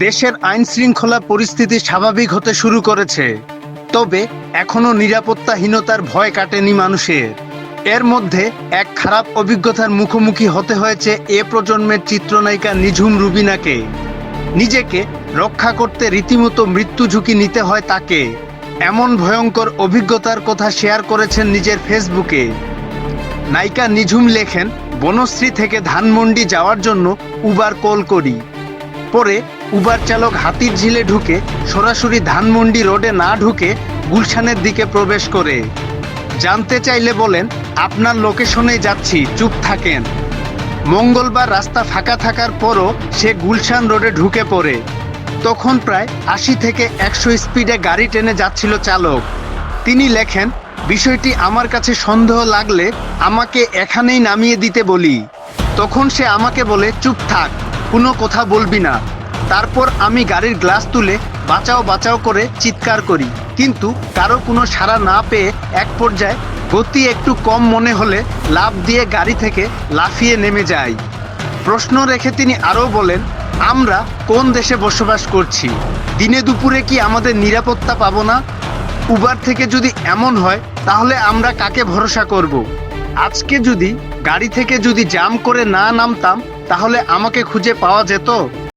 দেশের আইন শৃঙ্খলা পরিস্থিতি স্বাভাবিক হতে শুরু করেছে। তবে এখনও নিরাপত্তাহীনতার ভয় কাটেনি মানুষের। এর মধ্যে এক খারাপ অভিজ্ঞতার মুখোমুখি হতে হয়েছে এ প্রজন্মের চিত্রনায়িকা নিঝুম রুবিনাকে। নিজেকে রক্ষা করতে রীতিমতো মৃত্যু ঝুঁকি নিতে হয় তাকে। এমন ভয়ঙ্কর অভিজ্ঞতার কথা শেয়ার করেছেন নিজের ফেসবুকে। নায়িকা নিঝুম লেখেন, বনশ্রী থেকে ধানমন্ডি যাওয়ার জন্য উবার কল করি। পরে উবার চালক হাতির ঝিলে ঢুকে সরাসরি ধানমন্ডি রোডে না ঢুকে গুলশানের দিকে প্রবেশ করে। জানতে চাইলে বলেন, আপনার লোকেশনে যাচ্ছি, চুপ থাকেন। মঙ্গলবার রাস্তা ফাঁকা থাকার পরও সে গুলশান রোডে ঢুকে পড়ে। তখন প্রায় আশি থেকে একশো স্পিডে গাড়ি টেনে যাচ্ছিল চালক। তিনি লেখেন, বিষয়টি আমার কাছে সন্দেহ লাগলে আমাকে এখানেই নামিয়ে দিতে বলি। তখন সে আমাকে বলে, চুপ থাক, কোনো কথা বলবি না। তারপর আমি গাড়ির গ্লাস তুলে বাঁচাও বাঁচাও করে চিৎকার করি। কিন্তু কারও কোনো সাড়া না পেয়ে এক পর্যায়ে গতি একটু কম মনে হলে লাফ দিয়ে গাড়ি থেকে লাফিয়ে নেমে যায় প্রশ্ন রেখে তিনি আরও বলেন, আমরা কোন দেশে বসবাস করছি? দিনে দুপুরে কি আমাদের নিরাপত্তা পাবো না? উবার থেকে যদি এমন হয়, তাহলে আমরা কাকে ভরসা করব। আজকে যদি গাড়ি থেকে যদি জাম করে না নামতাম, তাহলে আমাকে খুঁজে পাওয়া যেত?